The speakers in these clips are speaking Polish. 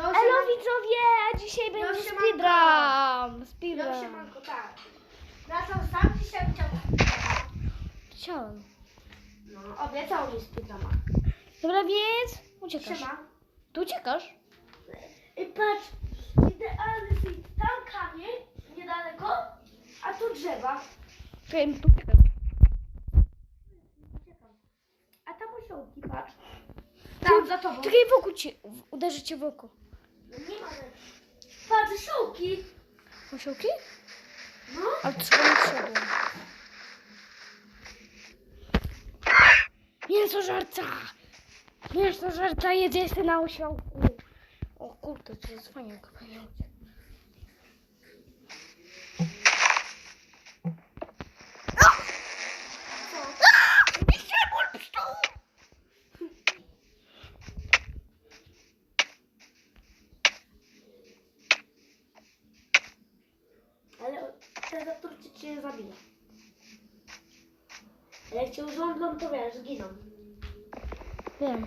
Elo widzowie, a dzisiaj będzie speedrun. Speedrun. siemanko, tak. Wracam sam dzisiaj chciał Chciałem. No, obiecał mi speedruna. Dobra, więc uciekasz. Siema. Tu uciekasz? I patrz, idealny fit. Tam kamień, niedaleko, a tu drzewa. Czekaj, tu uciekasz. A tam osiołki, patrz. Tam, za tobą. Czekaj, wokół cię, w- uderzy cię w oko. Nie ma rzeczy. Patrz, osiołki. Osiołki? No. Ale trzeba nie trzeba. Mięso żarca! Mięso żarca jedzie się na osiołku. O kurde, to jest fajnie, fajnie. Ale ten zapór cię, cię nie zabije. A jak cię urządzą, to wiesz, giną. Wiem.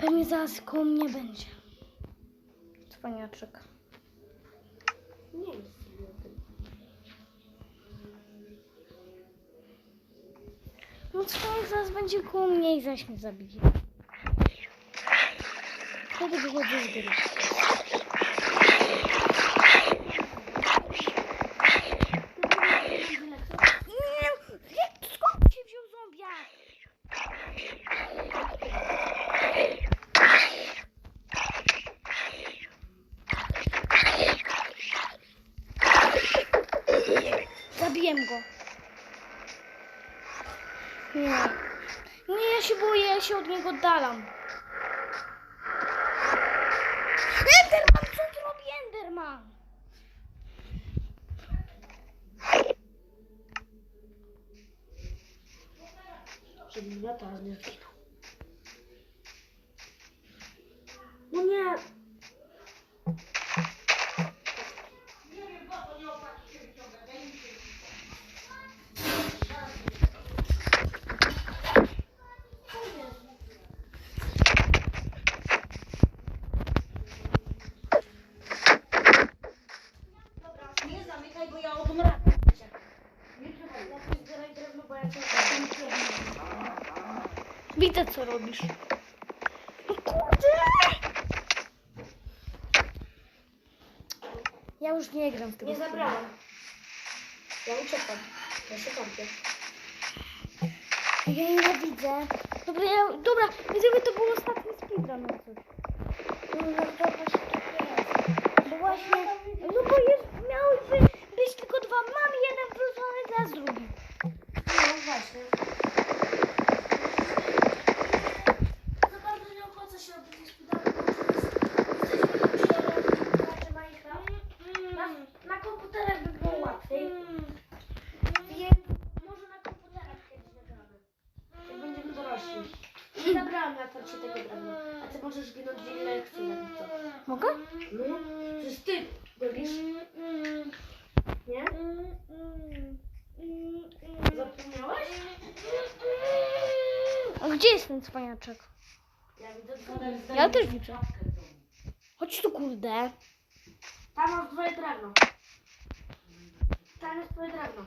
Pewnie zaraz koło mnie będzie. Cwaniaczek. Nie wiem, co. No cwaniak zaraz będzie koło mnie i zaś mnie zabije. Wtedy wychodzę z gry. Nie, jak- skąd się wziął zombiak? Zabiję go. Nie. Nie, ja się boję, ja się od niego oddalam. Enderman, co tu robi Enderman? Żeby mnie Lepiej zbieraj drewno, bo ja cię Widzę, co robisz. No kurde! Ja już nie gram w tego. Nie zabrałam. Ja uciekam. Ja się kąpię. Ja nienawidzę. Dobra, ja, dobra, gdyby to był ostatni speedrun na coś. No, to właśnie tak jest. Bo właśnie, no bo jest, miały być, być tylko dwa. Mam jeden wrzucony, teraz drugi. No właśnie. Za bardzo nie opłaca się robić gospodarkę. Jesteśmy uczciwi, gracze Minecraft. Na, na komputerach by było łatwiej. Więc może na komputerach kiedyś nagramy. Jak będziemy dorośli. Na tego drewna. A ty możesz ginąć w lekcji jak co. Mogę? No, przecież ty robisz. Nie? Zapomniałeś? A gdzie jest ten cwaniaczek? Ja widzę Ja też widzę. Chodź tu, kurde. Tam masz twoje drewno. Tam jest twoje drewno.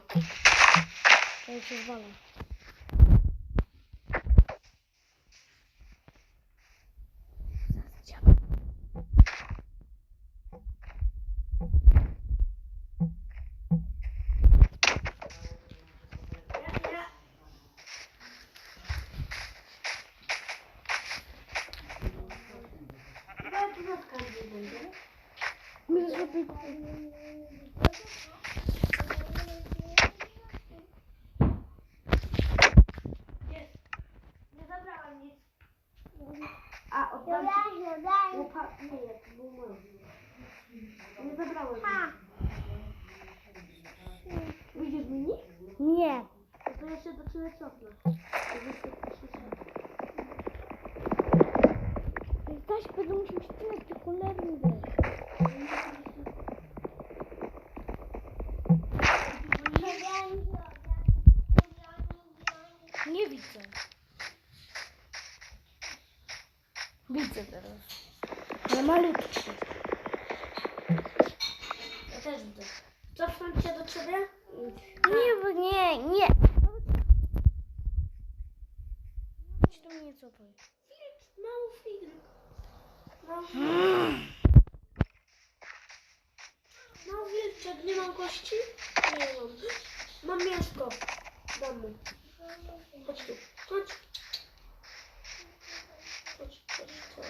Ja cię zwalę. Ja, ja. Chyba tu notka nie będzie. My zrobimy. Jest. Nie zabrałam nic. A, oddam ci. Łupa... Nie, to był mój. Nie zabrałem nic. Widzisz mini? Nie. To jeszcze do ciebie cofnę. Zaś będę musiał ścinać te cholerny wiesz. Nie widzę. Widzę teraz. Ale malutki. Ja też widzę. Cofnąć się do ciebie? Nie, bo nie, nie. Chodź do mnie cofaj. Mały film. Mały, mały wilczek, nie mam kości? Nie mam. Mam mięsko. Dam mu. Chodź tu. Chodź, chodź, chodź.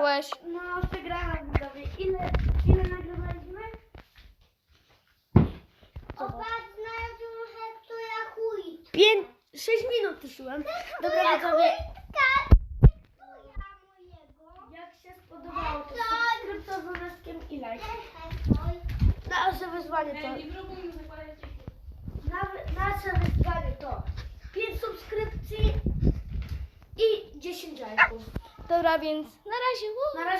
Przegrałeś. No, przegrałam widzowie. Ile, ile nagrywaliśmy? Opatrz trochę, kto ja chuj. Pięć, sześć minut tuszyłem. Dobra widzowie, jak się spodobało to subskrypcja z dzwoneczkiem i like. Nasze wyzwanie to... Nawe- Nasze wyzwanie to 5 subskrypcji i 10 lajków. Dobra, więc na razie. Na razie